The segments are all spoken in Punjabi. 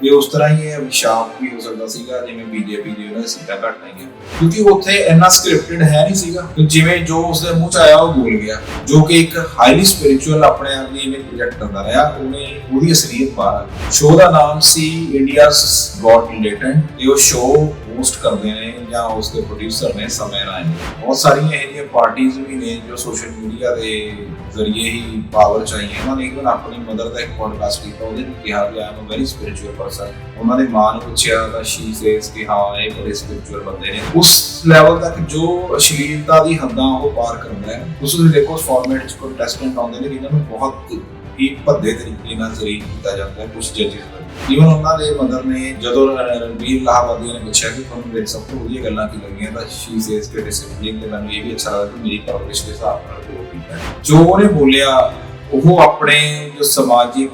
ਤੇ ਉਸ ਤਰ੍ਹਾਂ ਹੀ ਇਹ ਅਭਿਸ਼ਾਪ ਵੀ ਹੋ ਸਕਦਾ ਸੀਗਾ, ਜਿਵੇਂ ਬੀਜੇਪੀ ਦੀ ਉਹਨਾਂ ਸੀਟਾਂ ਘਟ ਆਈਆਂ ਕਿਉਂਕਿ ਉੱਥੇ ਇੰਨਾ ਸਕ੍ਰਿਪਟਡ ਹੈ ਨਹੀਂ ਸੀਗਾ ਜਿਵੇਂ ਜੋ ਉਸਦੇ ਮੂੰਹ ਚ ਆਇਆ ਉਹ ਬੋਲ ਗਿਆ, ਜੋ ਕਿ ਇੱਕ ਹਾਈਲੀ ਸਪਿਰਚੁਅਲ ਆਪਣੇ ਆਪ ਦੀ ਇਮੇਜ ਪ੍ਰੋਜੈਕਟ ਕਰਦਾ ਰਿਹਾ, ਉਹਨੇ ਉਹਦੀ ਅਸਲੀਅਤ ਬਾਹਰ ਸ਼ੋਅ ਦਾ ਨਾਮ ਸੀ ਇੰਡੀਆਸ ਗॉड ਰਿਲੇਟਡ ਤੇ ਉਹ ਸ਼ੋਅ ਹੋਸਟ ਕਰਦੇ ਨੇ ਜਾਂ ਉਸ ਦੇ ਪ੍ਰੋਡਿਊਸਰ ਨੇ ਸਮੇਂ ਰਾਏ ਬਹੁਤ ਸਾਰੀਆਂ ਇਹੋ ਜਿਹੀਆਂ ਪਾਰਟੀਆਂ ਵੀ ਨੇ ਜੋ ਸੋਸ਼ਲ ਮੀਡੀਆ ਦੇ ਜ਼ਰੀਏ ਹੀ ਪਾਵਰ ਚਾਹੀਏ ਉਹਨਾਂ ਨੇ ਇਵਨ ਆਪਣੀ ਮਦਰ ਦਾ ਇੱਕ ਪੋਡਕਾਸਟ ਕੀਤਾ, ਉਹਦੇ ਵਿੱਚ ਕਿਹਾ ਕਿ I'm a very spiritual person ਉਹਨਾਂ ਦੇ ਮਾਂ ਨੂੰ ਪੁੱਛਿਆ ਤਾਂ ਸ਼ੀ ਸੇਸ ਕਿ ਹਾਂ, ਇਹ ਬੜੇ ਸਪਿਰਚੁਅਲ ਬੰਦੇ ਨੇ। ਉਸ ਲੈਵਲ ਤੱਕ ਜੋ ਅਸ਼ਲੀਲਤਾ ਦੀ ਹੱਦਾਂ ਉਹ ਪਾਰ ਕਰਦਾ ਹੈ, ਉਸ ਨੂੰ ਦੇਖੋ ਫਾਰਮੈਟ ਚ ਕੰਟੈਸਟੈਂਟ ਆਉਂਦੇ ਨੇ, ਜਿਨ੍ਹਾਂ ਨੂੰ ਬਹੁਤ ਹੀ ਭੱਦੇ ਤਰੀਕੇ ਨਾਲ ਜ਼ਰੀਰ ਕੀਤਾ ਜਾਂਦਾ ਹੈ ਕੁਝ ਜੱਜਿਸ ਈਵਨ ਉਹਨਾਂ ਦੇ ਮਦਰ ਨੇ ਜਦੋਂ ਰਣਵੀਰ ਲਾਹਵਾਦੀ ਨੇ ਪੁੱਛਿਆ ਕਿ ਤੁਹਾਨੂੰ ਮੇਰੀ ਸਭ ਤੋਂ ਵਧੀਆ ਗੱਲਾਂ ਕੀ ਲੱਗੀਆਂ, ਤਾਂ ਸ਼ੀ ਸੇਸ ਕਿ ਡਿਸਪਲਿਨ ਤੇ ਮੈਨੂੰ ਇਹ ਵੀ ਅੱਛਾ ਲੱਗਦਾ ਕਿ ਮੇਰੀ ਪਰਵਰਿਸ਼ ਦੇ ਹਿਸਾਬ ਨਾਲ ਜੋ ਕੀਤਾ ਜੋ ਉਹਨੇ ਬੋਲਿਆ, ਉਹ ਆਪਣੇ ਜੋ ਸਮਾਜਿਕ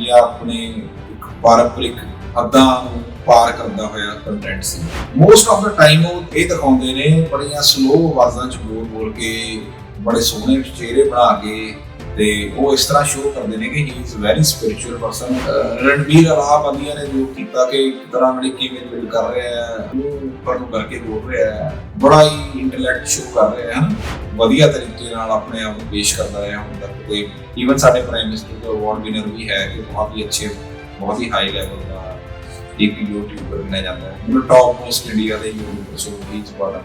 ਜਾਂ ਆਪਣੇ ਇੱਕ ਪਾਰੰਪਰਿਕ ਹੱਦਾਂ ਨੂੰ ਪਾਰ ਕਰਦਾ ਹੋਇਆ ਕੰਟੈਂਟ ਸੀ। ਮੋਸਟ ਆਫ ਦਾ ਟਾਈਮ ਉਹ ਇਹ ਦਿਖਾਉਂਦੇ ਨੇ, ਬੜੀਆਂ ਸਲੋ ਆਵਾਜ਼ਾਂ ਚ ਬੋਲ ਬੋਲ ਕੇ, ਬੜੇ ਸੋਹਣੇ ਚਿਹਰੇ ਬਣਾ ਕੇ ਤੇ ਉਹ ਇਸ ਤਰ੍ਹਾਂ ਸ਼ੋਅ ਕਰਦੇ ਨੇ ਕਿ he is very spiritual person Ranveer Allahbadia ਨੇ ਜੋ ਕੀਤਾ ਕਿ ਇੱਕ ਤਰ੍ਹਾਂ ਨਾਲ ਕਿਵੇਂ ਬਿਲਡ ਕਰ ਰਿਹਾ ਹੈ, ਉਹ ਉੱਪਰ ਨੂੰ ਕਰਕੇ ਬੋਲ ਰਿਹਾ ਹੈ, ਬੜਾ ਹੀ ਇੰਟੈਲੈਕਟ ਸ਼ੋਅ ਕਰ ਰਿਹਾ ਹੈ ਵਧੀਆ ਤਰੀਕੇ ਨਾਲ ਆਪਣੇ ਆਪ ਨੂੰ ਪੇਸ਼ ਕਰਦਾ ਰਿਹਾ ਹੁਣ ਤੱਕ ਤੇ ਈਵਨ ਸਾਡੇ ਪ੍ਰਾਈਮ ਮਿਨਿਸਟਰ ਦਾ ਅਵਾਰਡ ਵਿਨਰ ਵੀ ਹੈ ਕਿ ਬਹੁਤ ਹੀ ਅੱਛੇ, ਬਹੁਤ ਹੀ ਹਾਈ ਲੈਵਲ ਦਾ ਇੱਕ ਯੂਟਿਊਬਰ ਬਣਿਆ ਜਾਂਦਾ ਹੈ। ਮਤਲਬ ਟੌਪ ਮੋਸਟ ਇੰਡੀਆ ਦੇ ਯੂਟਿਊਬਰ ਸੋ ਹੀ ਇਸ ਬਾਰੇ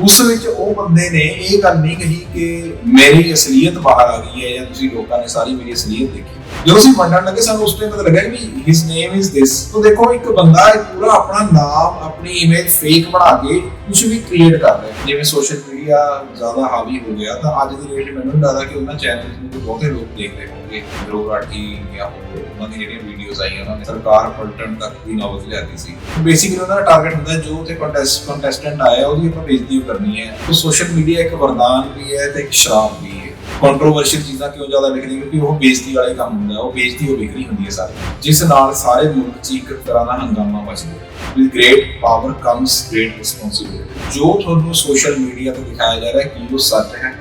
ਉਸ ਵਿੱਚ ਉਹ ਬੰਦੇ ਨੇ ਇਹ ਗੱਲ ਨਹੀਂ ਕਹੀ ਕਿ ਮੇਰੀ ਅਸਲੀਅਤ ਬਾਹਰ ਆ ਗਈ ਹੈ ਜਾਂ ਤੁਸੀਂ ਲੋਕਾਂ ਨੇ ਸਾਰੀ ਮੇਰੀ ਅਸਲੀਅਤ ਦੇਖੀ। ਜਦੋਂ ਅਸੀਂ ਵੰਡਣ ਲੱਗੇ, ਸਾਨੂੰ ਉਸ ਟਾਈਮ ਪਤਾ ਲੱਗਾ ਕਿ ਹਿਸ ਨੇਮ ਇਜ਼ ਦਿਸ ਤੋਂ ਦੇਖੋ, ਇੱਕ ਬੰਦਾ ਪੂਰਾ ਆਪਣਾ ਨਾਮ, ਆਪਣੀ ਇਮੇਜ ਫੇਕ ਬਣਾ ਕੇ ਕੁਝ ਵੀ ਕ੍ਰੀਏਟ ਕਰ ਰਿਹਾ। ਜਿਵੇਂ ਸੋਸ਼ਲ ਮੀਡੀਆ ਜ਼ਿਆਦਾ ਹਾਵੀ ਹੋ ਗਿਆ, ਤਾਂ ਅੱਜ ਦੀ ਡੇਟ ਮੈਨੂੰ ਲੱਗਦਾ ਕਿ ਉਹਨਾਂ ਚੈਨਲਸ ਨੂੰ ਬਹੁਤੇ ਲੋਕ ਦੇਖਦੇ ਹੋਣਗੇ। ਜ਼ਰੂਰ ਰਾਠੀ ਜਾਂ ਉਹਨਾਂ ਦੀ ਜਿਹੜੀਆਂ ਵੀਡੀਓਜ਼ ਆਈਆਂ, ਉਹਨਾਂ ਨੇ ਸਰਕਾਰ ਪਲਟਣ ਤੱਕ ਦੀ ਨੌਬਤ ਲਿਆਦੀ ਸੀ। ਬੇਸਿਕਲੀ ਉਹਨਾਂ ਦਾ ਟਾਰਗੇਟ ਹੁੰਦਾ ਜੋ ਉੱਥੇ ਕੰਟੈਸਟ ਕੰਟੈਸਟੈਂਟ ਆਇਆ, ਉਹਦੀ ਆਪਾਂ ਬੇਇੱਜ਼ਤੀ ਕਰਨੀ ਹੈ। ਤਾਂ ਸੋਸ਼ਲ ਮੀਡੀਆ ਇੱਕ ਵਰਦਾਨ ਵੀ ਹੈ ਤੇ ਇੱਕ ਸ਼ਰਾਪ ਵੀ ਹੈ। ਕੰਟਰੋਵਰਸ਼ੀਅਲ ਚੀਜ਼ਾਂ ਕਿਉਂ ਜ਼ਿਆਦਾ ਲਿਖਦੀ ਕਿਉਂਕਿ ਉਹ ਬੇਇੱਜ਼ਤੀ ਵਾਲੇ ਕੰਮ ਹੁੰਦਾ, ਉਹ ਬੇਇੱਜ਼ਤੀ ਉਹ ਵਿਖਰੀ ਹੁੰਦੀ ਹੈ ਸਾਰੀ। ਜਿਸ ਨਾਲ ਸਾਰੇ ਮੁਲਕ 'ਚ ਇੱਕ ਤਰ੍ਹਾਂ ਦਾ ਹੰਗਾਮਾ ਮਚਦਾ with great power comes great responsibility ਜੋ ਤੁਹਾਨੂੰ ਸੋਸ਼ਲ ਮੀਡੀਆ ਤੇ ਦਿਖਾਇਆ ਜਾ ਰਿਹਾ ਕਿ ਉਹ ਸੱਚ ਹੈ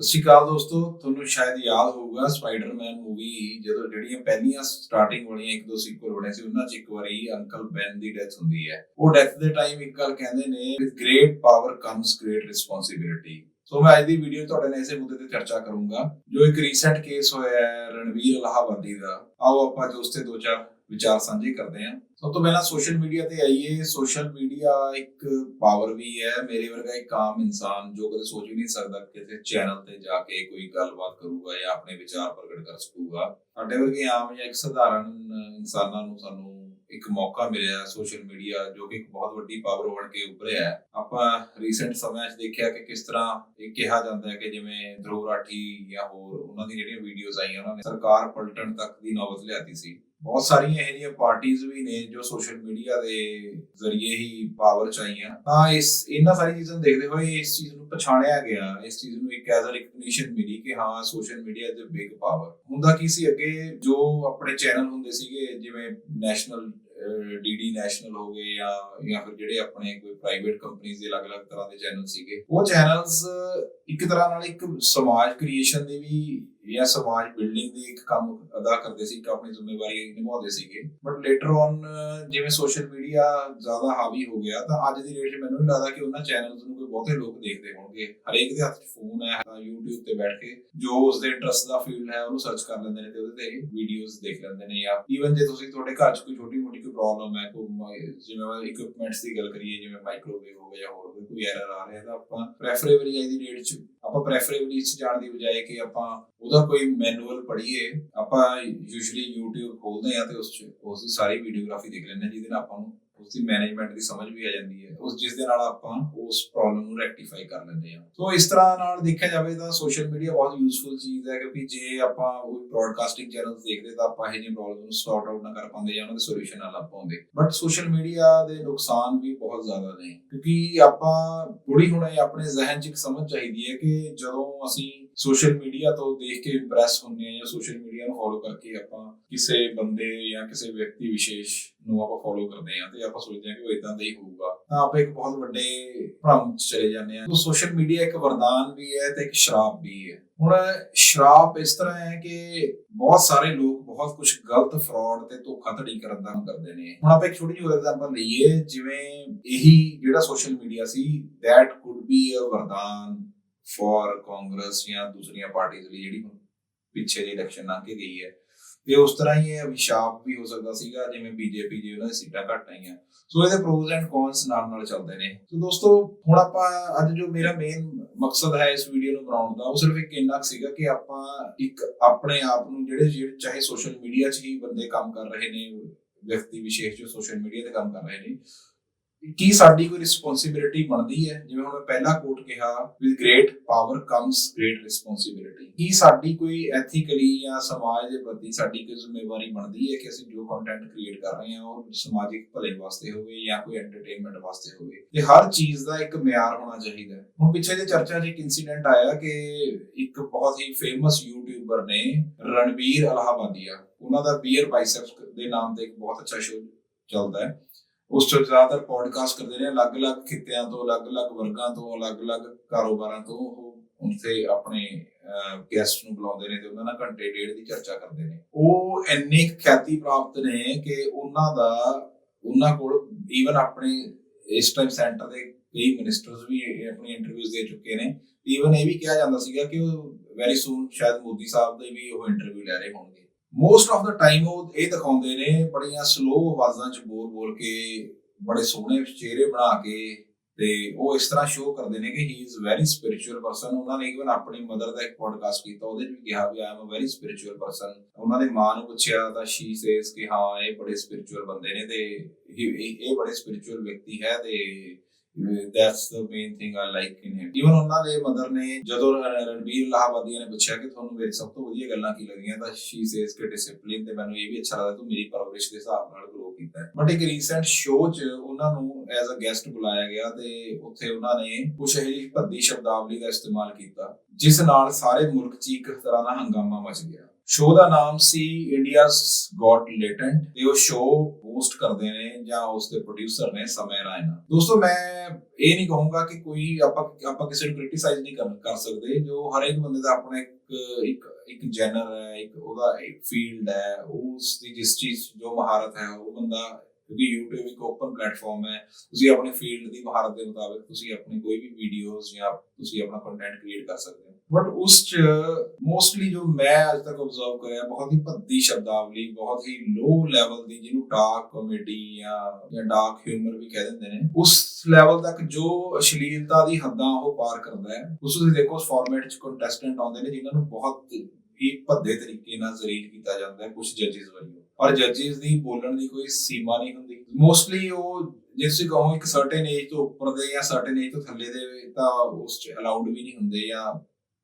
ਸਤਿ ਸ਼੍ਰੀ ਅਕਾਲ ਦੋਸਤੋ, ਤੁਹਾਨੂੰ ਸ਼ਾਇਦ ਯਾਦ ਹੋਊਗਾ ਸਪਾਈਡਰਮੈਨ ਮੂਵੀ ਜਦੋਂ ਜਿਹੜੀਆਂ ਪਹਿਲੀਆਂ ਸਟਾਰਟਿੰਗ ਵਾਲੀਆਂ ਇੱਕ ਦੋ ਸੀਕਵਲ ਬਣੇ ਸੀ, ਉਹਨਾਂ 'ਚ ਇੱਕ ਵਾਰੀ ਅੰਕਲ ਬੈਨ ਦੀ ਡੈਥ ਹੁੰਦੀ ਹੈ। ਉਹ ਡੈਥ ਦੇ ਟਾਈਮ ਇੱਕ ਗੱਲ ਕਹਿੰਦੇ ਨੇ with great power comes great responsibility so ਮੈਂ ਅੱਜ ਦੀ ਵੀਡੀਓ ਤੁਹਾਡੇ ਨਾਲ ਇਸੇ ਮੁੱਦੇ ਤੇ ਚਰਚਾ ਕਰੂੰਗਾ, ਜੋ ਇੱਕ ਰੀਸੈਂਟ ਕੇਸ ਹੋਇਆ ਹੈ ਰਣਵੀਰ ਅਲਾਹਾਬਾਦੀ ਦਾ। ਆਓ ਆਪਾਂ ਜੋ ਉਸ ਦੋ ਚਾਰ ਵਿਚਾਰ ਸਾਂਝੇ ਕਰਦੇ ਹਾਂ। ਸਭ ਤੋਂ ਪਹਿਲਾਂ ਸੋਸ਼ਲ ਮੀਡੀਆ ਤੇ ਆਈਏ। ਸੋਸ਼ਲ ਮੀਡੀਆ ਇੱਕ ਪਾਵਰ ਵੀ ਹੈ। ਮੇਰੇ ਵਰਗਾ ਇੱਕ ਆਮ ਇਨਸਾਨ ਜੋ ਕਦੇ ਸੋਚ ਵੀ ਨਹੀਂ ਸਕਦਾ ਕਿਸੇ ਚੈਨਲ ਤੇ ਜਾ ਕੇ ਕੋਈ ਗੱਲਬਾਤ ਕਰੂਗਾ ਜਾਂ ਆਪਣੇ ਵਿਚਾਰ ਪ੍ਰਗਟ ਕਰ ਸਕੂਗਾ। ਸਾਡੇ ਵਰਗੇ ਆਮ ਜਾਂ ਇੱਕ ਸਧਾਰਨ ਇਨਸਾਨਾਂ ਨੂੰ ਸਾਨੂੰ ਇੱਕ ਮੌਕਾ ਮਿਲਿਆ ਸੋਸ਼ਲ ਮੀਡੀਆ, ਜੋ ਕਿ ਇੱਕ ਬਹੁਤ ਵੱਡੀ ਪਾਵਰ ਬਣ ਕੇ ਉੱਭਰਿਆ ਹੈ। ਆਪਾਂ ਰੀਸੈਂਟ ਸਮਿਆਂ 'ਚ ਦੇਖਿਆ ਕਿ ਕਿਸ ਤਰ੍ਹਾਂ ਇਹ ਕਿਹਾ ਜਾਂਦਾ ਹੈ ਕਿ ਜਿਵੇਂ ਧਰੁਵ ਰਾਠੀ ਜਾਂ ਹੋਰ ਉਹਨਾਂ ਦੀ ਜਿਹੜੀਆਂ ਵੀਡੀਓਜ਼ ਆਈਆਂ, ਉਹਨਾਂ ਨੇ ਸਰਕਾਰ ਪਲਟਣ ਤੱਕ ਦੀ ਨੌਬਤ ਲਿਆਤੀ ਸੀ। ਬਹੁਤ ਸਾਰੀਆਂ ਇਹੋ ਜਿਹੀਆਂ ਪਾਰਟੀਆਂ ਵੀ ਨੇ ਜੋ ਸੋਸ਼ਲ ਮੀਡੀਆ ਦੇ ਜ਼ਰੀਏ ਹੀ ਪਾਵਰ ਚਾਹੀਆਂ ਤਾਂ ਇਸ, ਇਹਨਾਂ ਸਾਰੀ ਚੀਜ਼ਾਂ ਨੂੰ ਦੇਖਦੇ ਹੋਏ ਇਸ ਚੀਜ਼ ਨੂੰ ਪਛਾਣਿਆ ਗਿਆ। ਇਸ ਚੀਜ਼ ਨੂੰ ਇੱਕ ਐਜ਼ ਅ ਰਿਕਗਨੀਸ਼ਨ ਮਿਲੀ ਕਿ ਹਾਂ, social media is a big power ਹੁੰਦਾ ਕੀ ਸੀ ਅੱਗੇ? ਜੋ ਆਪਣੇ ਚੈਨਲ ਹੁੰਦੇ ਸੀਗੇ, ਜਿਵੇਂ ਨੈਸ਼ਨਲ ਡੀਡੀ ਨੈਸ਼ਨਲ ਹੋ ਗਏ ਜਾਂ ਜਾਂ ਫਿਰ ਜਿਹੜੇ ਆਪਣੇ ਕੋਈ ਪ੍ਰਾਈਵੇਟ ਕੰਪਨੀਆਂ ਦੇ ਅਲੱਗ-ਅਲੱਗ ਤਰ੍ਹਾਂ ਦੇ ਚੈਨਲ ਸੀਗੇ। ਉਹ ਚੈਨਲਸ ਇੱਕ ਤਰ੍ਹਾਂ ਨਾਲ ਇੱਕ ਸਮਾਜ ਕ੍ਰੀਏਸ਼ਨ ਦੇ ਵੀ ਜਾਂ ਸਮਾਜ ਬਿਲਡਿੰਗ ਦੀ ਇੱਕ ਕੰਮ ਅਦਾ ਕਰਦੇ ਸੀ, ਇੱਕ ਆਪਣੀ ਜ਼ਿੰਮੇਵਾਰੀ ਨਿਭਾਉਂਦੇ ਸੀਗੇ। ਬਟ ਲੇਟਰ ਔਨ ਜਿਵੇਂ ਸੋਸ਼ਲ ਮੀਡੀਆ ਜ਼ਿਆਦਾ ਹਾਵੀ ਹੋ ਗਿਆ, ਤਾਂ ਅੱਜ ਦੀ ਡੇਟ 'ਚ ਮੈਨੂੰ ਨਹੀਂ ਲੱਗਦਾ ਕਿ ਉਹਨਾਂ ਚੈਨਲਸ ਨੂੰ ਕੋਈ ਬਹੁਤੇ ਲੋਕ ਦੇਖਦੇ ਹੋਣਗੇ। ਹਰੇਕ ਦੇ ਹੱਥ 'ਚ ਫੋਨ ਹੈ ਤਾਂ YouTube ਤੇ ਬੈਠ ਕੇ ਜੋ ਉਸਦੇ ਇੰਟਰਸਟ ਦਾ ਫੀਲਡ ਹੈ, ਉਹਨੂੰ ਸਰਚ ਕਰ ਲੈਂਦੇ ਨੇ ਤੇ ਉਹਦੇ ਤੇ ਵੀਡੀਓਜ਼ ਦੇਖ ਲੈਂਦੇ ਨੇ ਜਾਂ ਈਵਨ ਜੇ ਤੁਸੀਂ ਤੁਹਾਡੇ ਘਰ 'ਚ ਕੋਈ ਛੋਟੀ ਮੋਟੀ ਕੋਈ ਪ੍ਰੋਬਲਮ ਹੈ, ਕੋਈ ਜਿਵੇਂ ਇਕਵਿਪਮੈਂਟਸ ਦੀ ਗੱਲ ਕਰੀਏ, ਜਿਵੇਂ ਮਾਈਕ੍ਰੋਵੇਵ ਹੋ ਗਿਆ ਹੋਰ ਕੋਈ- ਕੋਈ ਐਰਰ ਆ ਰਿਹਾ, ਤਾਂ ਆਪਾਂ ਪ੍ਰੈਫਰੇਬਲੀ ਅੱਜ ਦੀ ਡੇਟ 'ਚ, ਆਪਾਂ ਪ੍ਰੈਫਰੇਬਲੀ ਇਸ ਜਾਣ ਦੀ ਬਜਾਏ ਕਿ ਆਪਾਂ ਉਹਦਾ ਕੋਈ ਮੈਨੂਅਲ ਪੜ੍ਹੀਏ, ਆਪਾਂ ਯੂਜੂਲੀ YouTube ਖੋਲਦੇ ਆ ਤੇ ਉਸ 'ਚ ਉਸ ਦੀ ਸਾਰੀ ਵੀਡੀਓਗ੍ਰਾਫੀ ਦੇਖ ਲੈਂਦੇ ਹਾਂ, ਜਿਹਦੇ ਨਾਲ ਆਪਾਂ ਨੂੰ ਉਸ ਦੀ ਮੈਨੇਜਮੈਂਟ ਦੀ ਸਮਝ ਵੀ ਆ ਜਾਂਦੀ ਹੈ, ਉਸ ਜਿਸ ਦੇ ਨਾਲ ਆਪਾਂ ਉਸ ਪ੍ਰੋਬਲਮ ਨੂੰ ਰੈਕਟੀਫਾਈ ਕਰ ਲੈਂਦੇ ਹਾਂ। ਸੋ ਇਸ ਤਰ੍ਹਾਂ ਨਾਲ ਦੇਖਿਆ ਜਾਵੇ ਤਾਂ ਸੋਸ਼ਲ ਮੀਡੀਆ ਬਹੁਤ ਯੂਜ਼ਫੁਲ ਚੀਜ਼ ਹੈ ਕਿਉਂਕਿ ਜੇ ਆਪਾਂ ਕੋਈ ਬ੍ਰੌਡਕਾਸਟਿੰਗ ਚੈਨਲਸ ਦੇਖਦੇ ਤਾਂ ਆਪਾਂ ਇਹ ਜਿਹੀ ਪ੍ਰੋਬਲਮ ਨੂੰ ਸੌਰਟ ਆਊਟ ਨਾ ਕਰ ਪਾਉਂਦੇ ਜਾਂ ਉਹਨਾਂ ਦੇ ਸੋਲੂਸ਼ਨ ਨਾ ਲੱਭ ਪਾਉਂਦੇ। ਬਟ ਸੋਸ਼ਲ ਮੀਡੀਆ ਦੇ ਨੁਕਸਾਨ ਵੀ ਬਹੁਤ ਜ਼ਿਆਦਾ ਨੇ, ਕਿਉਂਕਿ ਆਪਾਂ ਥੋੜੀ ਹੁਣ ਆਪਣੇ ਜ਼ਿਹਨ 'ਚ ਇੱਕ ਸਮਝ ਚਾਹੀਦੀ ਹੈ ਕਿ ਜਦੋਂ ਅਸੀਂ ਸੋਸ਼ਲ ਮੀਡੀਆ ਤੋਂ ਦੇਖ ਕੇ ਇੰਪ੍ਰੈਸ ਹੁੰਦੇ ਆ ਜਾਂ ਸੋਸ਼ਲ ਮੀਡੀਆ ਨੂੰ ਫੋਲੋ ਕਰਕੇ ਆਪਾਂ ਕਿਸੇ ਬੰਦੇ ਜਾਂ ਕਿਸੇ ਵਿਅਕਤੀ ਵਿਸ਼ੇਸ਼ ਨੂੰ ਆਪਾਂ ਫੋਲੋ ਕਰਦੇ ਆ ਤੇ ਆਪਾਂ ਸੋਚਦੇ ਆ ਕਿ ਉਹ ਇਦਾਂ ਦਾ ਹੀ ਹੋਊਗਾ। ਤਾਂ ਆਪਾਂ ਇੱਕ ਬਹੁਤ ਵੱਡੇ ਭ੍ਰਮ ਚ ਚਲੇ ਜਾਂਦੇ ਆ ਸੋ ਸੋਸ਼ਲ ਮੀਡੀਆ ਇੱਕ ਵਰਦਾਨ ਵੀ ਹੈ ਤੇ ਇੱਕ ਸ਼ਰਾਪ ਵੀ ਹੈ। ਹੁਣ ਸ਼ਰਾਪ ਇਸ ਤਰ੍ਹਾਂ ਹੈ ਕਿ ਬਹੁਤ ਸਾਰੇ ਲੋਕ ਬਹੁਤ ਕੁਝ ਗਲਤ ਫਰਾਡ ਤੇ ਧੋਖਾਧੜੀ ਕਰਨ ਦਾ ਕਰਦੇ ਨੇ। ਹੁਣ ਆਪਾਂ ਇੱਕ ਛੋਟੀ ਜਿਹੀ ਐਗਜ਼ਾਮਪਲ ਲਈਏ, ਜਿਵੇਂ ਇਹੀ ਜਿਹੜਾ ਸੋਸ਼ਲ ਮੀਡੀਆ ਸੀ, that could be a ਵਰਦਾਨ। ਫॉर ਕਾਂਗਰਸ ਜਾਂ ਦੂਸਰੀਆਂ ਪਾਰਟੀਆਂ ਲਈ ਜਿਹੜੀ ਪਿੱਛੇ ਜਿਹੀ ਇਲੈਕਸ਼ਨ ਲੰਘ ਕੇ ਗਈ ਹੈ। ਤੇ ਉਸ ਤਰ੍ਹਾਂ ਹੀ ਇਹ ਅਭਿਸ਼ਾਪ ਵੀ ਹੋ ਸਕਦਾ ਸੀਗਾ, ਜਿਵੇਂ ਬੀਜੇਪੀ ਦੀ ਉਹਨਾਂ ਦੀ ਸੀਟਾਂ ਘਟ ਆਈਆਂ। ਸੋ ਇਹਦੇ ਪ੍ਰੋਜ਼ ਐਂਡ ਕੌਨਸ ਨਾਲ ਨਾਲ ਚੱਲਦੇ ਨੇ। ਸੋ ਦੋਸਤੋ, ਹੁਣ ਆਪਾਂ ਅੱਜ ਜੋ ਮੇਰਾ ਮੇਨ ਮਕਸਦ ਹੈ ਇਸ ਵੀਡੀਓ ਨੂੰ ਬਣਾਉਣ ਦਾ, ਉਹ ਸਿਰਫ ਇੱਕ ਇੰਨਾ ਸੀਗਾ ਕਿ ਆਪਾਂ ਇੱਕ ਆਪਣੇ ਆਪ ਨੂੰ ਜਿਹੜੇ ਜਿਹੜੇ ਚਾਹੇ ਸੋਸ਼ਲ ਮੀਡੀਆ 'ਚ ਹੀ ਬੰਦੇ ਕੰਮ ਕਰ ਰਹੇ ਨੇ, ਵਿਅਕਤੀ ਵਿਸ਼ੇਸ਼ ਜੋ ਸੋਸ਼ਲ ਮੀਡੀਆ ਤੇ ਕੰਮ ਕਰ ਰਹੇ ਨੇ ਕੀ ਸਾਡੀ ਕੋਈ ਰਿਸਪੌਂਸਿਬਿਲਿਟੀ ਬਣਦੀ ਹੈ? ਜਿਵੇਂ ਹੁਣ ਮੈਂ ਪਹਿਲਾ ਕੋਟ ਕਿਹਾ with great power comes great responsibility ਕੀ ਸਾਡੀ ਕੋਈ ਐਥੀਕਲੀ ਜਾਂ ਸਮਾਜ ਦੇ ਪ੍ਰਤੀ ਸਾਡੀ ਕੋਈ ਜ਼ਿੰਮੇਵਾਰੀ ਬਣਦੀ ਹੈ ਕਿ ਅਸੀਂ ਜੋ ਕੰਟੈਂਟ ਕ੍ਰੀਏਟ ਕਰ ਰਹੇ ਹਾਂ, ਉਹ ਸਮਾਜਿਕ ਭਲੇ ਵਾਸਤੇ ਹੋਵੇ ਜਾਂ ਕੋਈ ਐਂਟਰਟੇਨਮੈਂਟ ਵਾਸਤੇ ਹੋਵੇ? ਤੇ ਹਰ ਚੀਜ਼ ਦਾ ਇੱਕ ਮਿਆਰ ਹੋਣਾ ਚਾਹੀਦਾ ਹੈ। ਹੁਣ ਪਿੱਛੇ ਜੇ ਚਰਚਾ 'ਚ ਇੱਕ ਇਨਸੀਡੈਂਟ ਆਇਆ ਕਿ ਇੱਕ ਬਹੁਤ ਹੀ ਫੇਮਸ ਯੂਟਿਊਬਰ ਨੇ ਰਣਵੀਰ ਅਲਾਹਾਬਾਦੀਆ। ਉਹਨਾਂ ਦਾ ਬੀਅਰ ਬਾਈਸੈਪਸ ਦੇ ਨਾਮ ਤੇ ਇੱਕ ਬਹੁਤ ਅੱਛਾ ਸ਼ੋਅ ਚੱਲਦਾ ਹੈ। ਉਸ ਤੋਂ ਜ਼ਿਆਦਾਤਰ ਪੋਡਕਾਸਟ ਕਰਦੇ ਨੇ ਅਲੱਗ-ਅਲੱਗ ਖਿੱਤਿਆਂ ਤੋਂ, ਅਲੱਗ-ਅਲੱਗ ਵਰਗਾਂ ਤੋਂ, ਅਲੱਗ-ਅਲੱਗ ਕਾਰੋਬਾਰਾਂ ਤੋਂ ਉਹ ਉੱਥੇ ਆਪਣੇ ਗੈਸਟ ਨੂੰ ਬੁਲਾਉਂਦੇ ਨੇ ਤੇ ਉਹਨਾਂ ਨਾਲ ਘੰਟੇ ਡੇਢ ਦੀ ਚਰਚਾ ਕਰਦੇ ਨੇ ਉਹ ਇੰਨੀ খ্যাতি ਪ੍ਰਾਪਤ ਨੇ ਕਿ ਉਹਨਾਂ ਦਾ, ਉਹਨਾਂ ਕੋਲ ਈਵਨ ਆਪਣੇ ਇਸ ਟਾਈਮ ਸੈਂਟਰ ਦੇ ਕਈ ਮਿਨਿਸਟਰਸ ਵੀ ਆਪਣੀ ਇੰਟਰਵਿਊਜ਼ ਦੇ ਚੁੱਕੇ ਨੇ। ਈਵਨ ਇਹ ਵੀ ਕਿਹਾ ਜਾਂਦਾ ਸੀਗਾ ਕਿ ਉਹ ਵੈਰੀ ਸੂਨ ਸ਼ਾਇਦ ਮੋਦੀ ਸਾਹਿਬ ਦੇ ਵੀ ਉਹ ਇੰਟਰਵਿਊ ਲੈ ਰਹੇ ਹੋਣਗੇ। ਮੋਸਟ ਆਫ ਦਾ ਟਾਈਮ ਉਹ ਇਹ ਦਿਖਾਉਂਦੇ ਨੇ ਬੜੀਆਂ ਸਲੋ ਆਵਾਜ਼ਾਂ 'ਚ ਬੋਲ-ਬੋਲ ਕੇ, ਬੜੇ ਸੋਹਣੇ ਚਿਹਰੇ ਬਣਾ ਕੇ ਤੇ ਉਹ ਇਸ ਤਰ੍ਹਾਂ ਸ਼ੋਅ ਕਰਦੇ ਨੇ ਕਿ he is very spiritual person ਉਹਨਾਂ ਨੇ ਇਵਨ ਆਪਣੀ ਮਦਰ ਦਾ ਇੱਕ ਪੋਡਕਾਸਟ ਕੀਤਾ, ਉਹਦੇ 'ਚ ਵੀ ਕਿਹਾ ਵੀ I am a very spiritual person ਉਹਨਾਂ ਦੇ ਮਾਂ ਨੂੰ ਪੁੱਛਿਆ ਤਾਂ ਸ਼ੀ ਸੇਜ਼ ਕਿ ਹਾਂ, ਇਹ ਬੜੇ ਸਪਿਰਚੁਅਲ ਬੰਦੇ ਨੇ ਤੇ ਇਹ ਬੜੇ ਸਪਿਰਚੁਅਲ ਵਿਅਕਤੀ ਹੈ ਤੇ that's the main thing I like in him even ਉਹਨਾਂ ਦੇ ਮਦਰ ਨੇ ਜਦੋਂ ਰਣਬੀਰ ਲਾਹਵਾਦੀਆਂ ਨੇ ਪੁੱਛਿਆ ਕਿ ਤੁਹਾਨੂੰ ਮੇਰੀ ਸਭ ਤੋਂ ਵਧੀਆ ਗੱਲਾਂ ਕੀ ਲੱਗੀਆਂ ਤਾਂ ਸ਼ੀ ਸੇਜ਼ ਕਿ ਡਿਸਪਲਿਨ ਤੇ ਮੈਨੂੰ ਇਹ ਵੀ ਅੱਛਾ ਲੱਗਦਾ ਤੂੰ ਮੇਰੀ ਪਰਵਰਿਸ਼ ਦੇ ਹਿਸਾਬ ਨਾਲ ਗਰੋ ਕੀਤਾ ਹੈ। ਬਟ ਇੱਕ ਰੀਸੈਂਟ ਸ਼ੋਅ 'ਚ ਉਹਨਾਂ ਨੂੰ ਐਜ਼ ਅ ਗੈਸਟ ਬੁਲਾਇਆ ਗਿਆ ਤੇ ਉੱਥੇ ਉਹਨਾਂ ਨੇ ਕੁਝ ਇਹੀ ਭੱਦੀ ਸ਼ਬਦਾਵਲੀ ਦਾ ਇਸਤੇਮਾਲ ਕੀਤਾ, ਜਿਸ ਨਾਲ ਸਾਰੇ ਮੁਲਕ 'ਚ ਇੱਕ ਤਰ੍ਹਾਂ ਦਾ ਹੰਗਾਮਾ ਮਚ ਗਿਆ। ਸ਼ੋਅ ਦਾ ਨਾਮ ਸੀ ਇੰਡੀਆਜ਼ ਗॉट ਲੇਟੈਂਟ ਤੇ ਉਹ ਸ਼ੋਅ ਹੋਸਟ ਕਰਦੇ ਨੇ ਜਾਂ ਉਸ ਦੇ ਪ੍ਰੋਡਿਊਸਰ ਨੇ ਸਮੇਂ ਰਾਇਨਾ ਦੋਸਤੋ, ਮੈਂ ਇਹ ਨਹੀਂ ਕਹੂੰਗਾ ਕਿ ਕੋਈ ਆਪਾਂ ਆਪਾਂ ਕਿਸੇ ਨੂੰ ਕ੍ਰਿਟਿਸਾਈਜ਼ ਨਹੀਂ ਕਰ ਸਕਦੇ। ਜੋ ਹਰੇਕ ਬੰਦੇ ਦਾ ਆਪਣਾ ਇੱਕ ਇੱਕ ਇੱਕ ਜਨਰ ਹੈ, ਇੱਕ ਉਹਦਾ ਇੱਕ ਫੀਲਡ ਹੈ, ਉਸ ਦੀ ਜਿਸ ਚੀਜ਼, ਜੋ ਮਹਾਰਤ ਹੈ, ਉਹ ਬੰਦਾ ਕਿਉਂਕਿ YouTube ਇੱਕ ਓਪਨ ਪਲੇਟਫਾਰਮ ਹੈ। ਤੁਸੀਂ ਆਪਣੀ ਫੀਲਡ ਦੀ ਮਹਾਰਤ ਦੇ ਮੁਤਾਬਿਕ ਤੁਸੀਂ ਆਪਣੀ ਕੋਈ ਵੀ ਵੀਡੀਓਜ਼ ਜਾਂ ਤੁਸੀਂ ਆਪਣਾ ਕੰਟੈਂਟ ਕ੍ਰੀਏਟ ਕਰ ਸਕਦੇ ਹੋ। ਬਟ ਉਸ ਚ ਮੋਸਟਲੀ ਜੋ ਮੈਂ ਅੱਜ ਤੱਕ ਅਬਜ਼ਰਵ ਕਰਿਆ, ਬਹੁਤ ਹੀ ਭੱਦੀ ਸ਼ਬਦਾਵਲੀ, ਬਹੁਤ ਹੀ ਲੋ ਲੈਵਲ ਦੀ ਜਿਹਨੂੰ ਡਾਰਕ ਕਾਮੇਡੀ ਜਾਂ ਜਾਂ ਡਾਰਕ ਹਿਊਮਰ ਵੀ ਕਹਿ ਦਿੰਦੇ ਨੇ, ਉਸ ਲੈਵਲ ਤੱਕ ਜੋ ਅਸ਼ਲੀਲਤਾ ਦੀ ਹੱਦਾਂ ਉਹ ਪਾਰ ਕਰਦਾ ਹੈ, ਉਸ ਤੁਸੀਂ ਦੇਖੋ, ਉਸ ਫਾਰਮੈਟ ਚ ਕੰਟੈਸਟੈਂਟ ਆਉਂਦੇ ਨੇ, ਜਿਨ੍ਹਾਂ ਨੂੰ ਬਹੁਤ ਹੀ ਭੱਦੇ ਤਰੀਕੇ ਨਾਲ ਜ਼ਲੀਲ ਕੀਤਾ ਜਾਂਦਾ ਹੈ ਕੁਝ ਜੱਜਿਸ ਵੱਲੋਂ ਔਰ ਜੱਜਿਸ ਦੀ ਬੋਲਣ ਦੀ ਕੋਈ ਸੀਮਾ ਨਹੀਂ ਹੁੰਦੀ। ਮੋਸਟਲੀ ਉਹ ਜੇ ਤੁਸੀਂ ਕਹੋ ਇੱਕ ਸਰਟਨ ਏਜ ਤੋਂ ਉੱਪਰ ਦੇ ਜਾਂ ਸਰਟਨ ਏਜ ਤੋਂ ਥੱਲੇ ਦੇ ਤਾਂ ਉਸ ਚ ਅਲਾਉਡ ਵੀ ਨਹੀਂ ਹੁੰਦੇ ਜਾਂ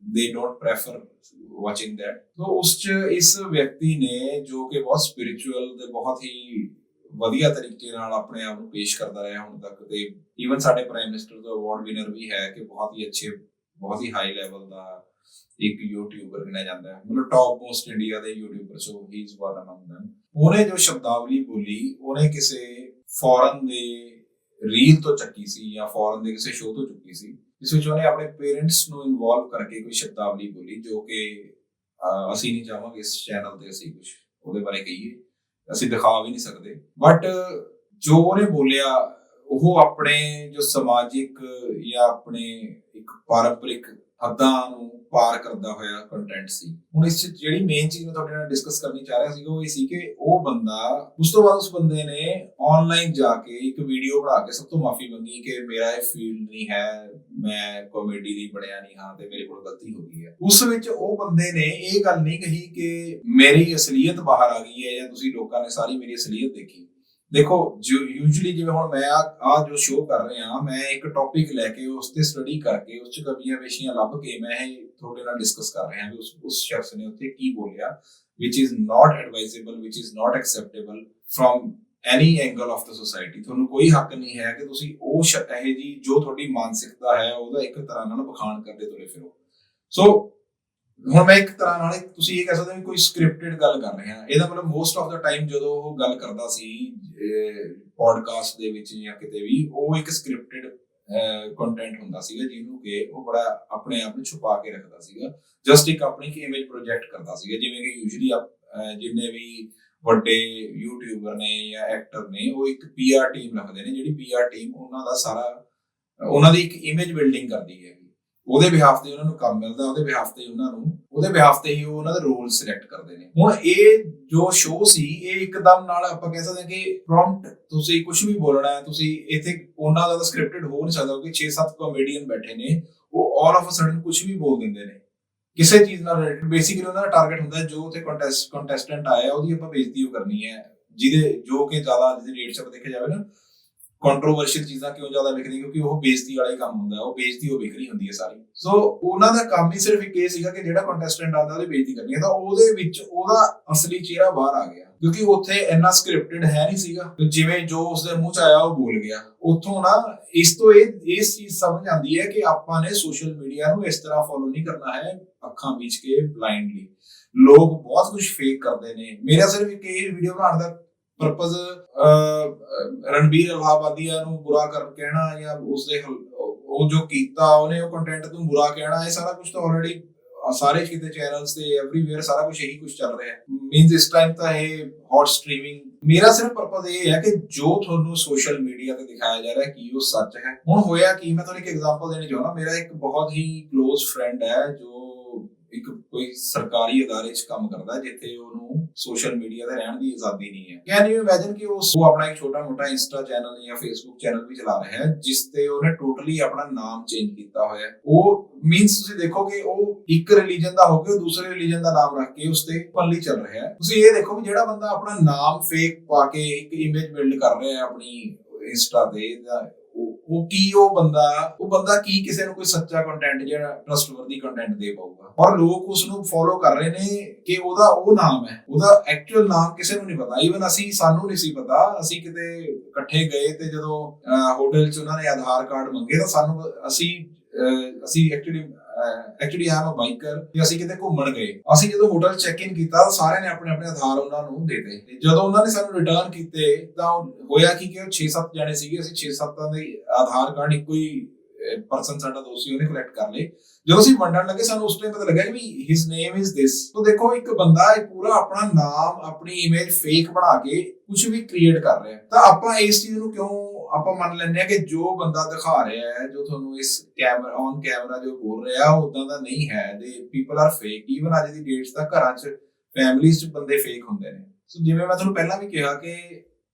they don't prefer watching that so ਉਸ ਚ ਇਸ ਵਿਅਕਤੀ ਨੇ ਜੋ ਕਿ ਬਹੁਤ ਸਪਿਰਚੁਅਲ ਤੇ ਬਹੁਤ ਹੀ ਵਧੀਆ ਤਰੀਕੇ ਨਾਲ ਆਪਣੇ ਆਪ ਨੂੰ ਪੇਸ਼ ਕਰਦਾ ਰਿਹਾ ਹੁਣ ਤੱਕ ਤੇ ਈਵਨ ਸਾਡੇ ਪ੍ਰਾਈਮ ਮਿਨਿਸਟਰ ਦਾ ਅਵਾਰਡ ਵਿਨਰ ਵੀ ਹੈ ਕਿ ਬਹੁਤ ਹੀ ਅੱਛੇ, ਬਹੁਤ ਹੀ ਹਾਈ ਲੈਵਲ ਦਾ ਇੱਕ ਯੂਟਿਊਬਰ ਗਿਣਿਆ ਜਾਂਦਾ ਹੈ। ਮਤਲਬ ਟੌਪ ਮੋਸਟ ਇੰਡੀਆ ਦੇ YouTuber so he is one among them ਉਹਨੇ ਜੋ ਸ਼ਬਦਾਵਲੀ ਬੋਲੀ, ਉਹਨੇ ਕਿਸੇ ਫੋਰਨ ਦੇ ਰੀਲ ਤੋਂ ਚੱਕੀ ਸੀ ਜਾਂ ਫੋਰਨ ਦੇ ਕਿਸੇ ਸ਼ੋਅ ਤੋਂ ਚੁੱਕੀ ਸੀ ਇਸ ਵਿੱਚ ਉਹਨੇ ਆਪਣੇ ਪੇਰੈਂਟਸ ਨੂੰ ਇਨਵੋਲਵ ਕਰਕੇ ਕੋਈ ਸ਼ਬਦਾਵਲੀ ਬੋਲੀ, ਜੋ ਕਿ ਅਸੀਂ ਨਹੀਂ ਚਾਹਾਂਗੇ ਇਸ ਚੈਨਲ ਤੇ ਅਸੀਂ ਕੁਝ ਉਹਦੇ ਬਾਰੇ ਕਹੀਏ। ਅਸੀਂ ਦਿਖਾ ਵੀ ਨਹੀਂ ਸਕਦੇ। ਬਟ ਜੋ ਉਹਨੇ ਬੋਲਿਆ, ਉਹ ਆਪਣੇ ਜੋ ਸਮਾਜਿਕ ਜਾਂ ਆਪਣੇ ਇੱਕ ਪਾਰੰਪਰਿਕ ਹੱਦਾਂ ਨੂੰ ਪਾਰ ਕਰਦਾ ਹੋਇਆ ਕੰਟੈਂਟ ਸੀ। ਹੁਣ ਇਸ ਜਿਹੜੀ ਮੇਨ ਚੀਜ਼ ਮੈਂ ਤੁਹਾਡੇ ਨਾਲ ਡਿਸਕਸ ਕਰਨੀ ਚਾਹ ਰਿਹਾ ਸੀਗਾ ਉਹ ਇਹ ਸੀ ਕਿ ਉਹ ਬੰਦਾ, ਉਸ ਤੋਂ ਬਾਅਦ ਉਸ ਬੰਦੇ ਨੇ ਆਨਲਾਈਨ ਜਾ ਕੇ ਇੱਕ ਵੀਡੀਓ ਬਣਾ ਕੇ ਸਭ ਤੋਂ ਮਾਫੀ ਮੰਗੀ ਕਿ ਮੇਰਾ ਇਹ ਫੀਲਡ ਨਹੀਂ ਹੈ, ਮੈਂ ਕਾਮੇਡੀ ਦੀ ਬਣਿਆ ਨਹੀਂ ਹਾਂ ਤੇ ਮੇਰੇ ਕੋਲ ਗਲਤੀ ਹੋ ਗਈ ਹੈ। ਉਸ ਵਿੱਚ ਉਹ ਬੰਦੇ ਨੇ ਇਹ ਗੱਲ ਨਹੀਂ ਕਹੀ ਕਿ ਮੇਰੀ ਅਸਲੀਅਤ ਬਾਹਰ ਆ ਗਈ ਹੈ ਜਾਂ ਤੁਸੀਂ ਲੋਕਾਂ ਨੇ ਸਾਰੀ ਮੇਰੀ ਅਸਲੀਅਤ ਦੇਖੀ। ਦੇਖੋ, ਜੋ ਯੂਜੂਲੀ ਜਿਵੇਂ ਹੁਣ ਮੈਂ ਆ ਜੋ ਸ਼ੋਅ ਕਰ ਰਿਹਾ ਮੈਂ ਇੱਕ ਟੌਪਿਕ ਲੈ ਕੇ ਉਸ ਤੇ ਸਟੱਡੀ ਕਰਕੇ ਉਸ ਚ ਕਮੀਆਂ ਵੇਸ਼ੀਆਂ ਲੱਭ ਕੇ ਮੈਂ ਇਹ ਤੁਹਾਡੇ ਨਾਲ ਡਿਸਕਸ ਕਰ ਰਿਹਾ ਵੀ ਉਸ ਉਸ ਸ਼ਖਸ ਨੇ ਉੱਥੇ ਕੀ ਬੋਲਿਆ, which is not advisable, which is not acceptable from any angle of the society. ਤੁਹਾਨੂੰ ਕੋਈ ਹੱਕ ਨਹੀਂ ਹੈ ਕਿ ਤੁਸੀਂ ਉਹ ਸ਼- ਇਹ ਜੀ ਜੋ ਤੁਹਾਡੀ ਮਾਨਸਿਕਤਾ ਹੈ, ਉਹਦਾ ਇੱਕ ਤਰ੍ਹਾਂ ਨਾਲ ਬਖਾਨ ਕਰਦੇ ਤੁਰੇ ਫਿਰੋ। ਸੋ ਹੁਣ ਮੈਂ ਇੱਕ ਤਰ੍ਹਾਂ ਨਾਲ ਤੁਸੀਂ ਇਹ ਕਹਿ ਸਕਦੇ ਹੋ ਵੀ ਕੋਈ ਸਕ੍ਰਿਪਟਡ ਗੱਲ ਕਰ ਰਹੇ ਹਾਂ। ਇਹਦਾ ਮਤਲਬ ਮੋਸਟ ਆਫ ਦਾ ਟਾਈਮ ਜਦੋਂ ਉਹ ਗੱਲ ਕਰਦਾ ਸੀ ਪੋਡਕਾਸਟ ਦੇ ਵਿੱਚ ਜਾਂ ਕਿਤੇ ਵੀ, ਉਹ ਇੱਕ ਸਕ੍ਰਿਪਟਡ ਕੰਟੈਂਟ ਹੁੰਦਾ ਸੀਗਾ ਜਿਹਨੂੰ ਕਿ ਉਹ ਬੜਾ ਆਪਣੇ ਆਪ ਨੂੰ ਛੁਪਾ ਕੇ ਰੱਖਦਾ ਸੀਗਾ। ਜਸਟ ਇੱਕ ਆਪਣੀ ਕਿ ਇਮੇਜ ਪ੍ਰੋਜੈਕਟ ਕਰਦਾ ਸੀਗਾ। ਜਿਵੇਂ ਕਿ ਯੂਜੂਲੀ ਜਿੰਨੇ ਵੀ ਵੱਡੇ ਯੂਟਿਊਬਰ ਨੇ ਜਾਂ ਐਕਟਰ ਨੇ, ਉਹ ਇੱਕ ਪੀਆਰ ਟੀਮ ਰੱਖਦੇ ਨੇ। ਜਿਹੜੀ ਪੀਆਰ ਟੀਮ ਉਹਨਾਂ ਦਾ ਸਾਰਾ, ਉਹਨਾਂ ਦੀ ਇੱਕ ਇਮੇਜ ਬਿਲਡਿੰਗ ਕਰਦੀ ਹੈ ਉਹਦੇ ਬਿਹਾਫ ਤੇ ਉਹਨਾਂ ਨੂੰ ਕੰਮ ਮਿਲਦਾ, ਉਹਦੇ ਬਿਹਾਫ ਤੇ ਉਹਨਾਂ ਨੂੰ, ਉਹਦੇ ਬਿਹਾਫ ਤੇ ਹੀ ਉਹ ਉਹਨਾਂ ਦਾ ਰੋਲ ਸਿਲੈਕਟ ਕਰਦੇ ਨੇ। ਹੁਣ ਇਹ ਜੋ ਸ਼ੋਅ ਸੀ, ਇਹ ਇੱਕਦਮ ਨਾਲ ਆਪਾਂ ਕਹਿ ਸਕਦੇ ਹਾਂ ਕਿ ਪ੍ਰੌਮਪਟ ਤੁਸੀਂ ਕੁਝ ਵੀ ਬੋਲਣਾ ਹੈ, ਤੁਸੀਂ ਇੱਥੇ ਉਹਨਾਂ ਦਾ ਸਕ੍ਰਿਪਟਡ ਹੋ ਨਹੀਂ ਸਕਦਾ ਕਿ 6-7 ਕਾਮੇਡੀਅਨ ਬੈਠੇ ਨੇ, ਉਹ ਆਲ ਆਫ ਅ ਸਡਨ ਕੁਝ ਵੀ ਬੋਲ ਦਿੰਦੇ ਨੇ। ਕਿਸੇ ਚੀਜ਼ ਨਾਲ ਰਿਲੇਟਡ ਬੇਸਿਕਲੀ ਉਹਨਾਂ ਦਾ ਟਾਰਗੇਟ ਹੁੰਦਾ ਜੋ ਉੱਥੇ ਕੰਟੈਸਟ ਕੰਟੈਸਟੈਂਟ ਆਇਆ, ਉਹਦੀ ਆਪਾਂ ਬੇਇੱਜ਼ਤੀ ਕਰਨੀ ਹੈ। ਜਿਹਦੇ, ਜੋ ਕਿ ਜ਼ਿਆਦਾ ਅੱਜ ਦੀ ਆਪਾਂ ਦੇਖਿਆ ਜਾਵੇ ਨਾ ਕੰਟਰੋਵਰਸ਼ੀਅਲ ਚੀਜ਼ਾਂ ਕਿਉਂ ਜ਼ਿਆਦਾ ਵਿਕਦੀ ਕਿਉਂਕਿ ਉਹ ਬੇਇੱਜ਼ਤੀ ਵਾਲਾ ਹੀ ਕੰਮ ਹੁੰਦਾ, ਉਹ ਬੇਇੱਜ਼ਤੀ ਉਹ ਵਿਕਰੀ ਹੁੰਦੀ ਹੈ ਸਾਰੀ। ਸੋ ਉਹਨਾਂ ਦਾ ਕੰਮ ਹੀ ਸਿਰਫ ਇੱਕ ਇਹ ਸੀਗਾ ਕਿ ਜਿਹੜਾ ਕੰਟੈਸਟੈਂਟ ਆਉਂਦਾ, ਉਹਦੀ ਬੇਇੱਜ਼ਤੀ ਕਰਨੀ ਹੈ। ਤਾਂ ਉਹਦੇ ਵਿੱਚ ਉਹਦਾ ਅਸਲੀ ਚਿਹਰਾ ਬਾਹਰ ਆ ਗਿਆ। ਕਿਉਂਕਿ ਉੱਥੇ ਇੰਨਾ ਸਕ੍ਰਿਪਟਡ ਹੈ ਨਹੀਂ ਸੀਗਾ। ਜਿਵੇਂ ਜੋ ਉਸਦੇ ਮੂੰਹ ਚ ਆਇਆ, ਉਹ ਬੋਲ ਗਿਆ। ਉੱਥੋਂ ਨਾ ਇਸ ਤੋਂ ਇਹ, ਇਸ ਚੀਜ਼ ਸਮਝ ਆਉਂਦੀ ਹੈ ਕਿ ਆਪਾਂ ਨੇ ਸੋਸ਼ਲ ਮੀਡੀਆ ਨੂੰ ਇਸ ਤਰ੍ਹਾਂ ਫੋਲੋ ਨਹੀਂ ਕਰਨਾ ਹੈ, ਅੱਖਾਂ ਵਿੱਚ ਕੇ ਬਲਾਈਂਡਲੀ ਲੋਕ ਬਹੁਤ ਕੁਝ ਫੇਕ ਕਰਦੇ ਨੇ। ਮੇਰਾ ਸਿਰਫ ਇੱਕ ਇਹ ਵੀਡੀਓ ਬਣਾਉਣ ਦਾ ਪਰਪਸ ਰਣਬੀਰ ਅਲਾਹਾਬਾਦੀਆ ਨੂੰ ਬੁਰਾ ਕਰ, ਕਹਿਣਾ ਜਾਂ ਉਸਦੇ ਹਲ- ਉਹ ਜੋ ਕੀਤਾ, ਉਹਨੇ ਉਹ ਕੰਟੈਂਟ ਨੂੰ ਬੁਰਾ ਕਹਿਣਾ, ਇਹ ਸਾਰਾ ਕੁਝ ਤਾਂ ਆਲਰੇਡੀ ਸਾਰੇ ਕਿਤੇ ਚੈਨਲਸ ਤੇ ਐਵਰੀਵੇਅਰ ਸਾਰਾ ਕੁਝ ਇਹੀ ਕੁਝ ਚੱਲ ਰਿਹਾ ਹੈ। ਮੀਨਸ ਇਸ ਟਾਈਮ ਤਾਂ ਇਹ ਹੌਟ ਸਟ੍ਰੀਮਿੰਗ ਮੇਰਾ ਸਿਰਫ ਪਰਪਸ ਇਹ ਹੈ ਕਿ ਜੋ ਤੁਹਾਨੂੰ ਸੋਸ਼ਲ ਮੀਡੀਆ ਤੇ ਦਿਖਾਇਆ ਜਾ ਰਿਹਾ ਹੈ ਉਹ ਸੱਚ ਹੈ। ਹੁਣ ਹੋਇਆ ਕੀ, ਮੈਂ ਤੁਹਾਨੂੰ ਇੱਕ ਐਗਜ਼ਾਮਪਲ ਦੇਣੀ ਚਾਹੁੰਦਾ, ਮੇਰਾ ਇੱਕ ਬਹੁਤ ਹੀ ক্লোਜ਼ ਫਰੈਂਡ ਹੈ, ਜੋ ਇੱਕ ਕੋਈ ਸਰਕਾਰੀ ਅਦਾਰੇ 'ਚ ਕੰਮ ਕਰਦਾ ਜਿੱਥੇ ਉਹਨੂੰ ਸੋਸ਼ਲ ਮੀਡੀਆ ਤੇ ਰਹਿਣ ਦੀ ਆਜ਼ਾਦੀ ਨਹੀਂ ਹੈ। ਕੈਨ ਯੂ ਇਮੇਜਿਨ ਕਿ ਉਸ ਉਹ ਆਪਣਾ ਇੱਕ ਛੋਟਾ ਮੋਟਾ ਇੰਸਟਾ ਚੈਨਲ ਜਾਂ ਫੇਸਬੁੱਕ ਚੈਨਲ ਵੀ ਚਲਾ ਰਿਹਾ ਹੈ, ਜਿਸ ਤੇ ਉਹਨੇ ਟੋਟਲੀ ਆਪਣਾ ਨਾਮ ਚੇਂਜ ਕੀਤਾ ਹੋਇਆ ਹੈ। ਉਹ ਮੀਨਸ ਤੁਸੀਂ ਦੇਖੋ ਕਿ ਉਹ ਇੱਕ ਰਿਲੀਜਨ ਦਾ ਹੋ ਕੇ ਦੂਸਰੇ ਰਿਲੀਜਨ ਦਾ ਨਾਮ ਰੱਖ ਕੇ ਉਸ ਤੇ ਪੱਲੀ ਚੱਲ ਰਿਹਾ ਹੈ। ਤੁਸੀਂ ਇਹ ਦੇਖੋ ਕਿ ਜਿਹੜਾ ਬੰਦਾ ਆਪਣਾ ਨਾਮ ਫੇਕ ਪਾ ਕੇ ਇੱਕ ਇਮੇਜ ਬਿਲਡ ਕਰ ਰਿਹਾ ਹੈ ਆਪਣੀ ਇੰਸਟਾ ਤੇ ਉਹ ਕੀ ਉਹ ਬੰਦਾ ਉਹ ਬੰਦਾ ਕੀ ਕਿਸੇ ਨੂੰ ਕੋਈ ਸੱਚਾ ਕੰਟੈਂਟ ਜਿਹੜਾ ਟਰਸਟਵਰਦੀ ਕੰਟੈਂਟ ਦੇ ਪਾਊਗਾ। ਔਰ ਲੋਕ ਉਸ ਨੂੰ ਫੋਲੋ ਕਰ ਰਹੇ ਨੇ ਕਿ ਉਹਦਾ ਉਹ ਨਾਮ ਹੈ। ਉਹਦਾ ਐਕਚੁਅਲ ਨਾਮ ਕਿਸੇ ਨੂੰ ਨਹੀਂ ਪਤਾ। ਈਵਨ ਅਸੀਂ, ਸਾਨੂੰ ਨਹੀਂ ਸੀ ਪਤਾ। ਅਸੀਂ ਕਿਤੇ ਇਕੱਠੇ ਗਏ ਤੇ ਜਦੋਂ ਹੋਟਲ 'ਚ ਉਹਨਾਂ ਨੇ ਆਧਾਰ ਕਾਰਡ ਮੰਗੇ ਤਾਂ ਸਾਨੂੰ, ਅਸੀਂ ਅਸੀਂ actually actually I'm a biker ਤੇ ਅਸੀਂ ਕਿਤੇ ਘੁੰਮਣ ਗਏ। ਅਸੀਂ ਜਦੋਂ ਹੋਟਲ ਚੈੱਕ ਇਨ ਕੀਤਾ ਤਾਂ ਸਾਰਿਆਂ ਨੇ ਆਪਣੇ ਆਪਣੇ ਆਧਾਰ ਉਹਨਾਂ ਨੂੰ ਦੇ ਦਿੱਤੇ। ਤੇ ਜਦੋਂ ਉਹਨਾਂ ਨੇ ਸਾਨੂੰ ਰਿਟਰਨ ਕੀਤੇ, ਤਾਂ ਉਹ ਹੋਇਆ ਕੀ ਕਿ ਉਹ 6-7 ਜਣੇ ਸੀਗੇ। ਅਸੀਂ 6-7 ਦੇ ਆਧਾਰ ਕਾਰਡ ਇੱਕੋ ਹੀ ਪਰਸਨ ਸਾਡਾ ਦੋਸਤ ਸੀ, ਉਹਨੇ ਕਲੈਕਟ ਕਰ ਲਏ। ਜਦੋਂ ਅਸੀਂ ਵੰਡਣ ਲੱਗੇ, ਸਾਨੂੰ ਉਸ ਟਾਈਮ ਪਤਾ ਲੱਗਾ ਕਿ ਵੀ ਹਿਸ ਨੇਮ ਇਜ਼ ਦਿਸ ਤੋਂ ਦੇਖੋ, ਇੱਕ ਬੰਦਾ ਇਹ ਪੂਰਾ ਆਪਣਾ ਨਾਮ, ਆਪਣੀ ਇਮੇਜ ਫੇਕ ਬਣਾ ਕੇ ਕੁਝ ਵੀ ਕ੍ਰੀਏਟ ਕਰ ਰਿਹਾ ਤਾਂ ਆਪਾਂ ਇਸ ਚੀਜ਼ ਨੂੰ ਕਿਉਂ ਆਪਾਂ ਮੰਨ ਲੈਂਦੇ ਆ ਕਿ ਜੋ ਬੰਦਾ ਦਿਖਾ ਰਿਹਾ ਹੈ, ਜੋ ਤੁਹਾਨੂੰ ਇਸ ਕੈਮਰਾ ਔਨ ਕੈਮਰਾ ਜੋ ਬੋਲ ਰਿਹਾ ਉਦਾਂ ਦਾ ਨਹੀਂ ਹੈ। ਦੇ ਪੀਪਲ ਆਰ ਫੇਕ ਈਵਨ ਅੱਜ ਦੀ ਡੇਟਸ ਦਾ ਘਰਾਂ 'ਚ ਫੈਮਿਲੀਜ਼ 'ਚ ਬੰਦੇ ਫੇਕ ਹੁੰਦੇ ਨੇ। ਸੋ ਜਿਵੇਂ ਮੈਂ ਤੁਹਾਨੂੰ ਪਹਿਲਾਂ ਵੀ ਕਿਹਾ ਕਿ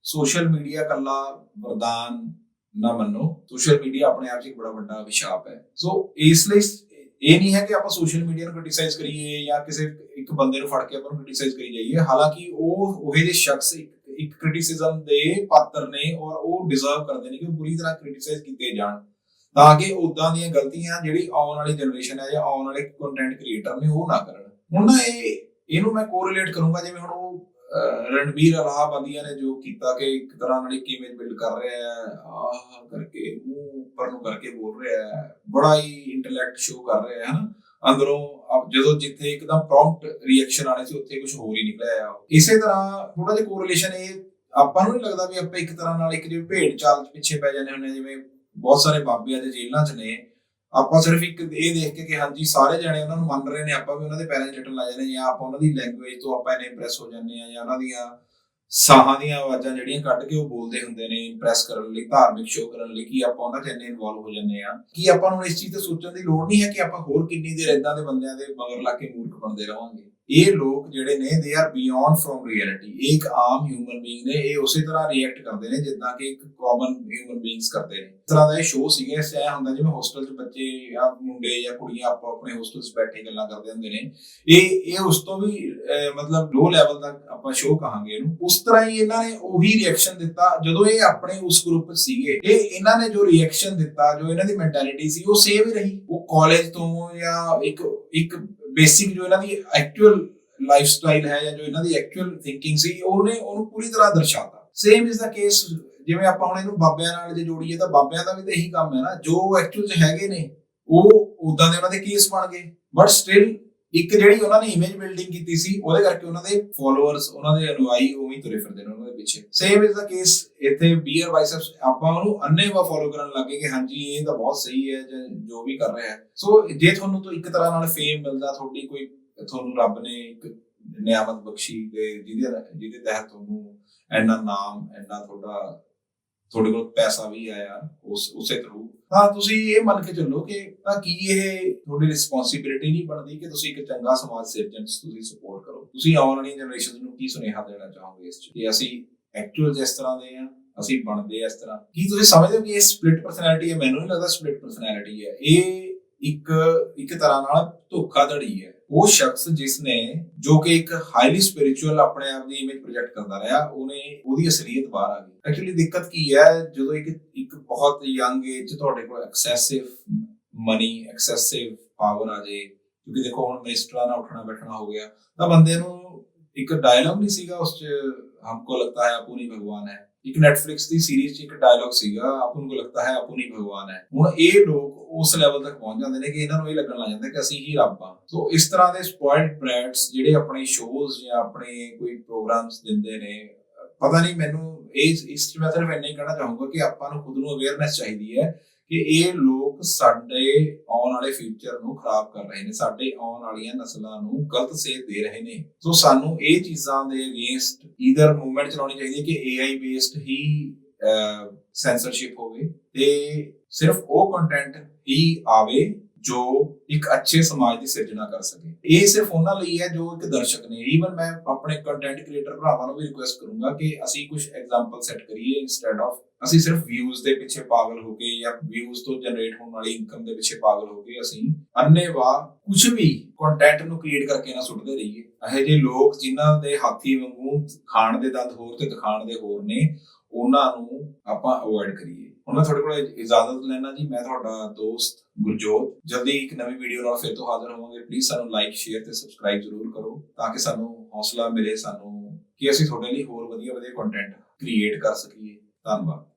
ਸੋਸ਼ਲ ਮੀਡੀਆ ਕੱਲਾ ਵਰਦਾਨ ਨਾ ਮੰਨੋ। ਸੋਸ਼ਲ ਮੀਡੀਆ ਆਪਣੇ ਆਪ 'ਚ ਇੱਕ ਬੜਾ ਵੱਡਾ ਵਿਸ਼ਾਪ ਹੈ। ਸੋ ਇਸ ਲਈ ਇਹ ਨਹੀਂ ਹੈ ਕਿ ਆਪਾਂ ਸੋਸ਼ਲ ਮੀਡੀਆ ਨੂੰ ਕ੍ਰਿਟਿਸਾਈਜ਼ ਕਰੀਏ ਜਾਂ ਕਿਸੇ ਇੱਕ ਬੰਦੇ ਨੂੰ ਫੜ ਕੇ ਆਪਾਂ ਨੂੰ ਕ੍ਰਿਟਿਸਾਈਜ਼ ਕਰੀ ਜਾਈਏ। ਹਾਲਾਂਕਿ ਉਹ ਉਹ ਜਿਹੇ ਸ਼ਖਸ ਇੱਕ ਇੱਕ ਕ੍ਰਿਟਿਸਿਜ਼ਮ ਦੇ ਪਾਤਰ ਨੇ ਔਰ ਉਹ ਡਿਜ਼ਰਵ ਕਰਦੇ ਨੇ ਕਿ ਉਹ ਪੂਰੀ ਤਰ੍ਹਾਂ ਕ੍ਰਿਟਿਸਾਈਜ਼ ਕੀਤੇ ਜਾਣ। ਤਾਂ ਕਿ ਉਦਾਂ ਦੀਆਂ ਗਲਤੀਆਂ ਜਿਹੜੀ ਆਉਣ ਵਾਲੀ ਜਨਰੇਸ਼ਨ ਹੈ ਜਾਂ ਆਉਣ ਵਾਲੇ ਕੰਟੈਂਟ ਕ੍ਰੀਏਟਰ ਨੇ ਉਹ ਨਾ ਕਰਨ। ਹੁਣ ਨਾ ਇਹ ਇਹਨੂੰ ਮੈਂ ਕੋਰਿਲੇਟ ਕਰੂੰਗਾ ਜਿਵੇਂ ਹੁਣ ਉਹ ਅਹ, ਰਣਬੀਰ ਨੇ ਜੋ ਕੀਤਾ ਕਿ ਇੱਕ ਤਰ੍ਹਾਂ ਨਾਲ ਇੱਕ ਇਮੇਜ ਬਿਲਡ ਕਰ ਰਿਹਾ ਹੈ ਆਹ ਕਰਕੇ ਮੂੰਹ ਉੱਪਰ ਨੂੰ ਕਰਕੇ ਬੋਲ ਰਿਹਾ ਹੈ ਬੜਾ ਹੀ ਇੰਟੈਲੈਕਟ ਸ਼ੋ ਕਰ ਰਿਹਾ ਹੈ ਹਨਾ? ਅੰਦਰੋਂ ਅਬ ਜਦੋਂ ਜਿੱਥੇ ਇੱਕਦਮ ਪ੍ਰੌਮਪਟ ਰਿਐਕਸ਼ਨ ਆਣੇ ਸੀ, ਉੱਥੇ ਕੁਝ ਹੋਰ ਹੀ ਨਿਕਲਿਆ ਆ ਇਸੇ ਤਰ੍ਹਾਂ ਥੋੜਾ ਜਿਹਾ ਕੋਰਿਲੇਸ਼ਨ ਇਹ ਆਪਾਂ ਨੂੰ ਨਹੀਂ ਲੱਗਦਾ ਵੀ ਆਪਾਂ ਇੱਕ ਤਰ੍ਹਾਂ ਨਾਲ ਇੱਕ ਜਿਵੇਂ ਭੇਡ ਚਾਲ 'ਚ ਪਿੱਛੇ ਪੈ ਜਾਂਦੇ ਹੁੰਦੇ ਜਿਵੇਂ ਬਹੁਤ ਸਾਰੇ ਬਾਬੇ ਅੱਜ ਜੇਲ੍ਹਾਂ 'ਚ ਨੇ। ਆਪਾਂ ਸਿਰਫ ਇੱਕ ਇਹ ਦੇਖ ਕੇ ਕਿ ਹਾਂਜੀ, ਸਾਰੇ ਜਣੇ ਉਹਨਾਂ ਨੂੰ ਮੰਨ ਰਹੇ ਨੇ, ਆਪਾਂ ਵੀ ਉਹਨਾਂ ਦੇ ਪੈਰਾਂ 'ਚ ਲਿਟਣ ਲੱਗ ਜਾਂਦੇ ਜਾਂ ਆਪਾਂ ਉਹਨਾਂ ਦੀ ਲੈਂਗੁਏਜ ਤੋਂ ਆਪਾਂ ਇਹਨੇ ਇੰਪ੍ਰੈਸ ਹੋ ਜਾਂਦੇ ਆ ਜਾਂ ਉਹਨਾਂ ਦੀਆਂ ਸਾਹਾਂ ਦੀਆਂ ਆਵਾਜ਼ਾਂ ਜਿਹੜੀਆਂ ਕੱਢ ਕੇ ਉਹ ਬੋਲਦੇ ਹੁੰਦੇ ਨੇ ਇੰਪ੍ਰੈਸ ਕਰਨ ਲਈ, ਧਾਰਮਿਕ ਸ਼ੋਅ ਕਰਨ ਲਈ ਕਿ ਆਪਾਂ ਉਹਨਾਂ 'ਚ ਇੰਨੇ ਇਨਵੋਲਵ ਹੋ ਜਾਂਦੇ ਆ ਕਿ ਆਪਾਂ ਨੂੰ ਇਸ ਚੀਜ਼ ਤੇ ਸੋਚਣ ਦੀ ਲੋੜ ਨਹੀਂ ਹੈ ਕਿ ਆਪਾਂ ਹੋਰ ਕਿੰਨੀ ਦੇਰ ਇਦਾਂ ਦੇ ਬੰਦਿਆਂ ਦੇ ਮਗਰ ਲੱਗ ਕੇ ਮੂਰਖ ਬਣਦੇ ਰਵਾਂਗੇ। ਇਹ ਲੋਕ ਜਿਹੜੇ ਨੇ they are beyond firm reality ਇਹ ਇੱਕ ਆਮ ਹਿਊਮਨ ਬੀਇੰਗ ਨੇ, ਇਹ ਉਸੇ ਤਰ੍ਹਾਂ ਰਿਐਕਟ ਕਰਦੇ ਨੇ, ਜਿੱਦਾਂ ਕਿ ਇੱਕ ਕਾਮਨ ਹਿਊਮਨ ਬੀਇੰਗਸ ਕਰਦੇ ਨੇ। ਇਸ ਤਰ੍ਹਾਂ ਦਾ ਇਹ ਸ਼ੋਅ ਸੀਗਾ, ਇਸ 'ਚ ਹੁੰਦਾ ਜਿਵੇਂ ਹੋਸਟਲ 'ਚ ਬੱਚੇ ਜਾਂ ਮੁੰਡੇ ਜਾਂ ਕੁੜੀਆਂ ਆਪੋ ਆਪਣੇ ਹੋਸਟਲ 'ਚ ਬੈਠੇ ਗੱਲਾਂ ਕਰਦੇ ਹੁੰਦੇ ਨੇ। ਇਹ ਇਹ ਉਸ ਤੋਂ ਵੀ ਮਤਲਬ ਲੋ ਲੈਵਲ ਦਾ ਆਪਾਂ ਸ਼ੋਅ ਕਹਾਂਗੇ ਇਹਨੂੰ। ਉਸ ਤਰ੍ਹਾਂ ਹੀ ਇਹਨਾਂ ਨੇ ਉਹੀ ਰਿਐਕਸ਼ਨ ਦਿੱਤਾ, ਜਦੋਂ ਇਹ ਆਪਣੇ ਉਸ ਗਰੁੱਪ ਸੀਗੇ। ਇਹ ਇਹਨਾਂ ਨੇ ਜੋ ਰਿਐਕਸ਼ਨ ਦਿੱਤਾ, ਜੋ ਇਹਨਾਂ ਦੀ ਮੈਂਟੈਲਿਟੀ ਸੀ, ਉਹ ਸੇਮ ਹੀ ਰਹੀ। ਉਹ ਕਾਲਜ ਤੋਂ ਜਾਂ ਇੱਕ ਇੱਕ ਬੇਸਿਕ ਜੋ ਇਹਨਾਂ ਦੀ ਐਕਚੁਅਲ ਲਾਈਫ ਸਟਾਈਲ ਹੈ ਜਾਂ ਜੋ ਇਹਨਾਂ ਦੀ ਐਕਚੁਅਲ ਥਿੰਕਿੰਗ ਸੀ, ਉਹਨੇ ਉਹਨੂੰ ਪੂਰੀ ਤਰ੍ਹਾਂ ਦਰਸਾਤਾ। ਸੇਮ ਇਜ਼ ਦਾ ਕੇਸ ਜਿਵੇਂ ਆਪਾਂ ਹੁਣ ਇਹਨੂੰ ਬਾਬਿਆਂ ਨਾਲ ਜੇ ਜੋੜੀਏ ਤਾਂ ਬਾਬਿਆਂ ਦਾ ਵੀ ਤਾਂ ਇਹੀ ਕੰਮ ਹੈ ਨਾ, ਜੋ ਐਕਚੁਅਲ ਚ ਹੈਗੇ ਨੇ, ਉਹ ਉਦਾਂ ਦੇ ਉਹਨਾਂ ਦੇ ਕੇਸ ਬਣ ਗਏ। ਬਟ ਸਟਿਲ ਇੱਕ ਜਿਹੜੀ ਉਹਨਾਂ ਨੇ ਇਮੇਜ ਬਿਲਡਿੰਗ ਕੀਤੀ ਸੀ, ਉਹਦੇ ਕਰਕੇ ਉਹਨਾਂ ਦੇ ਫਾਲੋਅਰਸ ਉਹਨਾਂ ਦੇ ਅਨੁਆਈ ਉਵੇਂ ਤੁਰੇ ਫਿਰਦੇ ਨੇ ਉਹਨਾਂ ਦੇ ਪਿੱਛੇ। ਸੇਮ ਇਜ਼ ਦਾ ਕੇਸ ਇੱਥੇ ਬੀਅਰ ਬਾਈਸੈਪਸ ਆਪਾਂ ਉਹਨੂੰ ਅੰਨੇਵਾ ਫਾਲੋ ਕਰਨ ਲੱਗੇ ਕਿ ਹਾਂਜੀ, ਇਹ ਤਾਂ ਬਹੁਤ ਸਹੀ ਹੈ ਜਾਂ ਜੋ ਵੀ ਕਰ ਰਿਹਾ ਹੈ। ਸੋ ਜੇ ਤੁਹਾਨੂੰ ਤੋਂ ਇੱਕ ਤਰ੍ਹਾਂ ਨਾਲ ਫੇਮ ਮਿਲਦਾ, ਤੁਹਾਡੀ ਕੋਈ, ਤੁਹਾਨੂੰ ਰੱਬ ਨੇ ਇੱਕ ਨਿਆਮਤ ਬਖਸ਼ੀ ਤੇ ਜਿਹਦੇ ਜਿਹਦੇ ਤਹਿਤ ਤੁਹਾਨੂੰ ਇੰਨਾ ਨਾਮ, ਇੰਨਾ ਤੁਹਾਡਾ ਤੁਹਾਡੇ ਕੋਲ ਪੈਸਾ ਵੀ ਆਇਆ, ਉਸ, ਉਸੇ ਥਰੂ ਤਾਂ ਤੁਸੀਂ ਇਹ ਮੰਨ ਕੇ ਚੱਲੋ ਕਿ ਤਾਂ ਕੀ ਇਹ ਤੁਹਾਡੀ ਰਿਸਪੌਂਸਿਬਿਲਿਟੀ ਨਹੀਂ ਬਣਦੀ ਕਿ ਤੁਸੀਂ ਇੱਕ ਚੰਗਾ ਸਮਾਜ ਸਿਰਜਣ ਤੁਸੀਂ ਸਪੋਰਟ ਕਰੋ? ਤੁਸੀਂ ਆਉਣ ਵਾਲੀ ਜਨਰੇਸ਼ਨ ਨੂੰ ਕੀ ਸੁਨੇਹਾ ਦੇਣਾ ਚਾਹੋਗੇ ਇਸ 'ਚ? ਕਿ ਅਸੀਂ ਐਕਚੁਅਲ ਜਿਸ ਤਰ੍ਹਾਂ ਦੇ ਆ ਅਸੀਂ ਬਣਦੇ ਇਸ ਤਰ੍ਹਾਂ। ਕੀ ਤੁਸੀਂ ਸਮਝਦੇ ਹੋ ਕਿ ਇਹ ਸਪਲਿਟ ਪਰਸਨੈਲਿਟੀ ਹੈ? ਮੈਨੂੰ ਨਹੀਂ ਲੱਗਦਾ ਸਪਲਿਟ ਪਰਸਨੈਲਿਟੀ ਹੈ। ਇਹ ਇੱਕ ਇੱਕ ਤਰ੍ਹਾਂ ਨਾਲ ਧੋਖਾਧੜੀ ਹੈ। ਉਹ ਸ਼ਖਸ ਜਿਸ ਨੇ, ਜੋ ਕਿ ਇੱਕ ਹਾਈਲੀ ਸਪਿਰਚੁਅਲ ਆਪਣੇ ਆਪ ਦੀ ਇਮੇਜ ਪ੍ਰੋਜੈਕਟ ਕਰਦਾ ਰਿਹਾ, ਉਹਨੇ ਉਹਦੀ ਅਸਲੀਅਤ ਬਾਹਰ ਆ ਗਈ। ਐਕਚੁਅਲੀ ਦਿੱਕਤ ਕੀ ਹੈ, ਜਦੋਂ ਇੱਕ ਇੱਕ ਬਹੁਤ ਯੰਗ ਏਜ ਤੁਹਾਡੇ ਕੋਲ ਐਕਸੈਸਿਵ ਮਨੀ ਐਕਸੈਸਿਵ ਪਾਵਰ ਆ ਜੇ, ਕਿਉਂਕਿ ਦੇਖੋ ਹੁਣ ਮਿਨਿਸਟਰਾਂ ਨਾਲ ਉੱਠਣਾ ਬੈਠਣਾ ਹੋ ਗਿਆ, ਤਾਂ ਬੰਦੇ ਨੂੰ ਇੱਕ ਡਾਇਲੌਗ ਨਹੀਂ ਸੀਗਾ ਉਸ 'ਚ, ਹਮਕੋ ਲੱਗਦਾ ਹੈ, ਆਪੂ ਨਹੀਂ ਭਗਵਾਨ ਹੈ। ਇੱਕ ਨੈਟਫਲਿਕਸ ਦੀ ਸੀਰੀਜ਼ 'ਚ ਇੱਕ ਡਾਇਲੌਗ ਸੀਗਾ, ਆਪੂ ਨੂੰ ਲੱਗਦਾ ਹੈ ਆਪੂ ਨਹੀਂ ਭਗਵਾਨ ਹੈ। ਹੁਣ ਇਹ ਲੋਕ ਉਸ ਲੈਵਲ ਤੱਕ ਪਹੁੰਚ ਜਾਂਦੇ ਨੇ ਕਿ ਇਹਨਾਂ ਨੂੰ ਇਹ ਲੱਗਣ ਲੱਗ ਜਾਂਦਾ ਕਿ ਅਸੀਂ ਹੀ ਰੱਬ ਆ ਸੋ ਇਸ ਤਰ੍ਹਾਂ ਦੇ ਸਪੋਇਲਡ ਬ੍ਰੈਡਸ ਜਿਹੜੇ ਆਪਣੇ ਸ਼ੋਜ਼ ਜਾਂ ਆਪਣੇ ਕੋਈ ਪ੍ਰੋਗਰਾਮਸ ਦਿੰਦੇ ਨੇ, ਪਤਾ ਨਹੀਂ ਮੈਨੂੰ ਇਸ ਇਸ ਮੈਂ ਸਿਰਫ ਇੰਨਾ ਹੀ ਕਹਿਣਾ ਚਾਹੂੰਗਾ ਕਿ ਆਪਾਂ ਨੂੰ ਖੁਦ ਨੂੰ ਅਵੇਅਰਨੈਸ ਚਾਹੀਦੀ ਹੈ ਕਿ ਇਹ ਲੋਕ ਸਾਡੇ ਆਉਣ ਵਾਲੇ ਫਿਊਚਰ ਨੂੰ ਖਰਾਬ ਕਰ ਰਹੇ ਨੇ, ਸਾਡੇ ਆਉਣ ਵਾਲੀਆਂ ਨਸਲਾਂ ਨੂੰ ਗਲਤ ਸੇਧ ਦੇ ਰਹੇ ਨੇ। ਸੋ ਸਾਨੂੰ ਇਹ ਚੀਜ਼ਾਂ ਦੇ ਅਗੇਂਸਟ ਈਦਰ ਮੂਵਮੈਂਟ ਚਲਾਉਣੀ ਚਾਹੀਦੀ ਹੈ ਕਿ AI ਬੇਸਡ ਹੀ ਸੈਂਸਰਸ਼ਿਪ ਹੋਵੇ ਤੇ ਸਿਰਫ ਉਹ ਕੰਟੈਂਟ ਹੀ ਆਵੇ ਜੋ ਇੱਕ ਅੱਛੇ ਸਮਾਜ ਦੀ ਸਿਰਜਣਾ ਕਰ ਸਕੇ। ਇਹ ਸਿਰਫ ਉਹਨਾਂ ਲਈ ਹੈ ਜੋ ਇੱਕ ਦਰਸ਼ਕ ਨੇ। ਈਵਨ ਮੈਂ ਆਪਣੇ ਕੰਟੈਂਟ ਕ੍ਰੀਏਟਰ ਭਰਾਵਾਂ ਨੂੰ ਵੀ ਰਿਕੁਐਸਟ ਕਰੂੰਗਾ ਕਿ ਅਸੀਂ ਕੁਝ ਐਗਜ਼ਾਮਪਲ ਸੈੱਟ ਕਰੀਏ ਇਨਸਟੈਡ ਆਫ ਅਸੀਂ ਸਿਰਫ ਵਿਊਜ਼ ਦੇ ਪਿੱਛੇ ਪਾਗਲ ਹੋ ਕੇ ਜਾਂ ਵਿਊਜ਼ ਤੋਂ ਜਨਰੇਟ ਹੋਣ ਵਾਲੀ ਇਨਕਮ ਦੇ ਪਿੱਛੇ ਪਾਗਲ ਹੋ ਕੇ ਅਸੀਂ ਅੰਨੇਵਾ ਕੁਝ ਵੀ ਕੰਟੈਂਟ ਨੂੰ ਕ੍ਰੀਏਟ ਕਰਕੇ ਨਾ ਸੁੱਟਦੇ ਰਹੀਏ। ਇਹ ਜਿਹੇ ਲੋਕ ਜਿਨ੍ਹਾਂ ਦੇ ਹਾਥੀ ਵਾਂਗੂ ਖਾਣ ਦੇ ਦੰਦ ਹੋਰ ਤੇ ਦਿਖਾਣ ਦੇ ਹੋਰ ਨੇ, ਉਹਨਾਂ ਨੂੰ ਆਪਾਂ ਅਵੋਇਡ ਕਰੀਏ। ਹੁਣ ਮੈਂ ਤੁਹਾਡੇ ਕੋਲ ਇਜਾਜ਼ਤ ਲੈਣਾ ਜੀ। ਮੈਂ ਤੁਹਾਡਾ ਦੋਸਤ ਗੁਰਜੋਤ। ਜਲਦੀ ਇੱਕ ਨਵੀਂ ਵੀਡੀਓ ਨਾਲ ਫਿਰ ਤੋਂ ਹਾਜ਼ਰ ਹੋਵਾਂਗੇ। ਪਲੀਜ਼ ਸਾਨੂੰ ਲਾਈਕ ਸ਼ੇਅਰ ਤੇ ਸਬਸਕ੍ਰਾਈਬ ਜ਼ਰੂਰ ਕਰੋ ਤਾਂ ਕਿ ਸਾਨੂੰ ਹੌਸਲਾ ਮਿਲੇ, ਸਾਨੂੰ ਕਿ ਅਸੀਂ ਤੁਹਾਡੇ ਲਈ ਹੋਰ ਵਧੀਆ ਵਧੀਆ ਕੰਟੈਂਟ ਕ੍ਰੀਏਟ ਕਰ ਸਕੀਏ। ਧੰਨਵਾਦ।